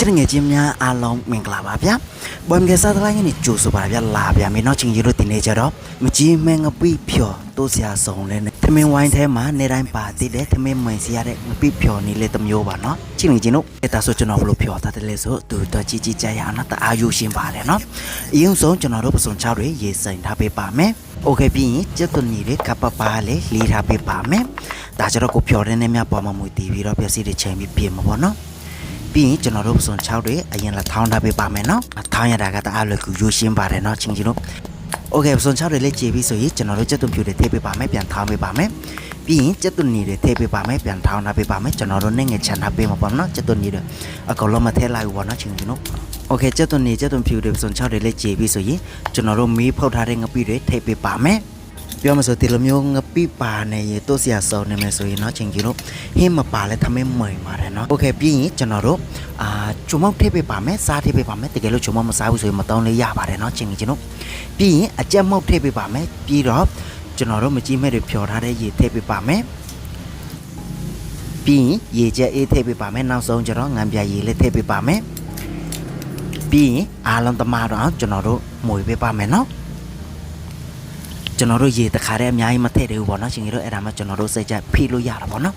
ချစ်ငယ်ချင်းများအားလုံးမင်္ဂလာပါဗျာဘွမ်ကစားသလိုင်းကနေကြိုဆိုပါဗျာလာဗျာမင်းတော့ချင်းရီတို့တင်နေကြတော့မကြီးမင်းငပိဖြော်တိုးစရာစုံလဲနဲ့သမင်းဝိုင်းထဲမှာနေတိုင်းပါတည်တဲ့သမင်းမွင်စီရတဲ့ငပိဖြော်နေလေတစ်မျိုးပါနော်ချစ်ငယ်ချင်းတို့အဲ့ဒါဆိုကျွန်တော်ဘလို့ဖြော်တတ်တယ်လေဆိုသူတော့ကြည့်ကြည့်ကြရအောင်နော်တအားယူရှင်းပါတယ်နော်အရင်ဆုံးကျွန်တော်တို့ပစုံချောက်တွေရေးစိန်ထားပေးပါမယ်โอเคပြီးရင်ကျက်သွန်ကြီးတွေကပ်ပပါလေးလေးထားပေးပါမယ်ဒါကြတော့ကိုဖြော်တဲ့နေမြပေါ်မှာမွေတည်ပြီးတော့ပြစီတွေချိန်ပြီးပြင်မှာပေါ့နော် ပြီးရင်ကျွန်တော်တို့ပစုံ6တွေအရင်လာထောင်းထားပေးပါမယ်နော်ထောင်းရတာကတအားလွယ်ကူရိုးရှင်းပါတယ်နော်ချင်းချင်းတို့โอเคပစုံ6တွေလည်းကြည်ပြီးဆိုရင်ကျွန်တော်တို့စက်သွန်ဖြူတွေထည့်ပေးပါမယ်ပြန်ထောင်းပေးပါမယ်ပြီးရင်စက်သွန်နီတွေထည့်ပေးပါမယ်ပြန်ထောင်းထားပေးပါမယ်ကျွန်တော်တို့နဲ့ငယ်ချန်ထားပေးမှာပေါ့နော်စက်သွန်နီတွေအကောင်လုံးမထည့်လိုက်ဘူးပေါ့နော်ချင်းချင်းတို့โอเคစက်သွန်နီစက်သွန်ဖြူတွေပစုံ6တွေလည်းကြည်ပြီးဆိုရင်ကျွန်တော်တို့မီးဖောက်ထားတဲ့ငပိတွေထည့်ပေးပါမယ် ပြောမဆိုဒီလိုမျိုးငပိပါနေရတိုးစရာစုံနေမယ်ဆိုရင်เนาะချင်းကြီးတို့ဟင်းမပါလဲသမင်းမွင်ပါတယ်เนาะโอเคပြီးရင်ကျွန်တော်တို့အာချုံမောက်ထည့်ပေးပါမယ်စားထည့်ပေးပါမယ်တကယ်လို့ချုံမောက်မစားဘူးဆိုရင်မတောင်းလေးရပါတယ်เนาะချင်းကြီးတို့ပြီးရင်အကြက်မောက်ထည့်ပေးပါမယ်ပြီးတော့ကျွန်တော်တို့မကြီးမဲ့တွေဖြော်ထားတဲ့ရေထည့်ပေးပါမယ်ပြီးရင်ရေချက်အေးထည့်ပေးပါမယ်နောက်ဆုံးကျွန်တော်ငံပြရေလေးထည့်ပေးပါမယ်ပြီးရင်အားလုံးသမားတော့ကျွန်တော်တို့မှုပေးပါမယ်เนาะ ကျွန်တော်တို့ရေတခါတည်းအများကြီးမထည့်သေးဘူးပေါ့နော်ရှင်ကြီးတို့အဲ့ဒါမှကျွန်တော်တို့စိတ်ကြဖိလို့ရတာပေါ့နော်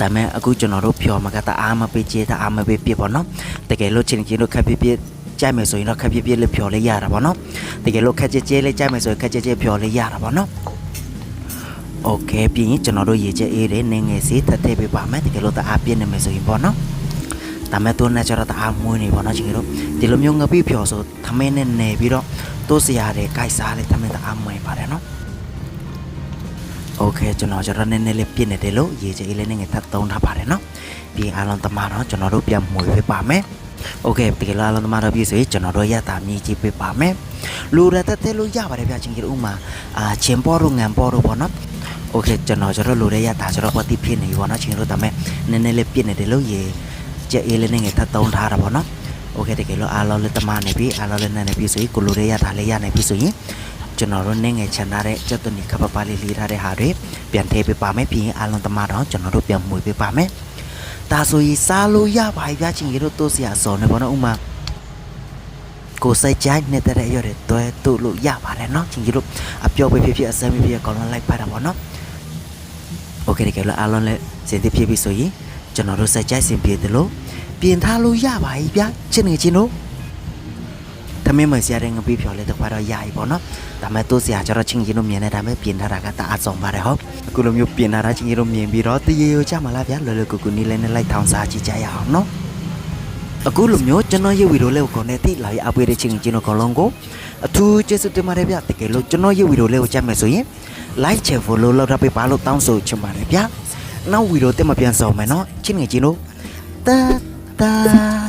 ဒါမဲ့အခုကျွန်တော်တို့ဖြော်မကတအားမပေးချေတအားမပေးပြစ်ပေါ့နော်တကယ်လို့ချင်းချင်းတို့ခက်ပြစ်ပြစ်ကြိုက်မယ်ဆိုရင်တော့ခက်ပြစ်ပြစ်လေးဖြော်လေးရတာပေါ့နော်တကယ်လို့ခက်ကြဲကြဲလေးကြိုက်မယ်ဆိုရင်ခက်ကြဲကြဲဖြော်လေးရတာပေါ့နော်โอเคပြီးရင်ကျွန်တော်တို့ရေချက်အေးတွေနေငယ်စီထပ်ထည့်ပေးပါမယ်တကယ်လို့တအားပြည့်နေမယ်ဆိုရင်ပေါ့နော် ဒါမဲ့တော့နဲ့ကျတော့တအားမွေးနေပါတော့ချင်းတို့ဒီလိုမျိုးငပိဖြော်ဆိုသမင်းနဲ့နေပြီးတော့တိုးစရာတွေကြိုက်စားလေသမင်းတအားမွေးပါတယ်နော်โอเคကျွန်တော်ကျတော့နည်းနည်းလေးပြည့်နေတယ်လို့ရေချေးလေးနဲ့ငယ်ထပ်သုံးထားပါတယ်နော်ပြီးအားလုံးတမတော့ကျွန်တော်တို့ပြန်မွေပေးပါမယ်โอเคဒီလိုအားလုံးတမတော့ပြည့်ဆိုရင်ကျွန်တော်တို့ရတာမြည်ကြည့်ပေးပါမယ်လူရတဲ့တဲ့လို့ရပါတယ်ဗျာချင်းကြီးတို့ဥမာအာချင်းပေါ်တို့ငံပေါ်တို့ပေါ့နော်โอเคကျွန်တော်ကျတော့လူရရတာကျတော့ပတိဖြစ်နေပြီပေါ့နော်ချင်းတို့ဒါမဲ့နည်းနည်းလေးပြည့်နေတယ်လို့ရေ ကြက်အေးလေးနဲ့ငယ်ထပ်သုံးထားတာပေါ့နော်โอเคတကယ်လို့အားလုံးလေးတမနေပြီအားလုံးလေးနဲ့နေပြီဆိုရင်ကိုလိုလေးရတာလေးရနေပြီဆိုရင်ကျွန်တော်တို့နဲ့ငယ်ချန်ထားတဲ့ကြက်သွနီခပ်ပပလေးလေးထားတဲ့ဟာတွေပြန်ထည့်ပေးပါမယ်ပြီးရင်အားလုံးတမတော့ကျွန်တော်တို့ပြန်မှုပေးပါမယ်ဒါဆိုရင်စားလို့ရပါပြီဗျာချင်းကြီးတို့တိုးစရာစော်နေပေါ့နော်ဥမာကိုစိတ်ကြိုက်နေတဲ့ရရတဲ့တွဲတို့လို့ရပါတယ်เนาะချင်းကြီးတို့အပြောပေးဖြစ်ဖြစ်အစမ်းဖြစ်ဖြစ်အကောင်လုံးလိုက်ဖတ်တာပေါ့နော်โอเคတကယ်လို့အားလုံးလည်းစင်တိဖြစ်ပြီဆိုရင် ကျွန်တော်တို့စက်ကြိုက်စင်ပြေတယ်လို့ပြင်ထားလို့ရပါ E ဗျာချစ်နေချင်းတို့တမင်းမဆရာတဲ့ငပိဖြော်လဲတော့တော့ရ E ပေါ့နော်ဒါမဲ့တို့ဆရာကျတော့ချင်းချင်းတို့မြင်နေတာမဲ့ပြင်ထားတာကတအားဆောင်ပါတယ်ဟုတ်အခုလိုမျိုးပြင်ထားတာချင်းချင်းတို့မြင်ပြီးတော့တရေရောကြမှာလားဗျာလော်လော်ကူကူနီးလဲနဲ့လိုက်ထောင်စားကြည့်ကြရအောင်နော်အခုလိုမျိုးကျွန်တော်ရဲ့ဗီဒီယိုလေးကိုနဲ့တိလာရအပွေးတဲ့ချင်းချင်းတို့ကလုံးကိုအထူးကျေးဇူးတင်ပါတယ်ဗျတကယ်လို့ကျွန်တော်ရဲ့ဗီဒီယိုလေးကိုကြည့်မယ်ဆိုရင် like share follow လုပ်ထားပေးပါလို့တောင်းဆိုချင်ပါတယ်ဗျာ နောက်ဗီဒီယိုတက်မပြန်ဆောင်မယ်နော်ချင်းငယ်ချင်းတို့တာတာ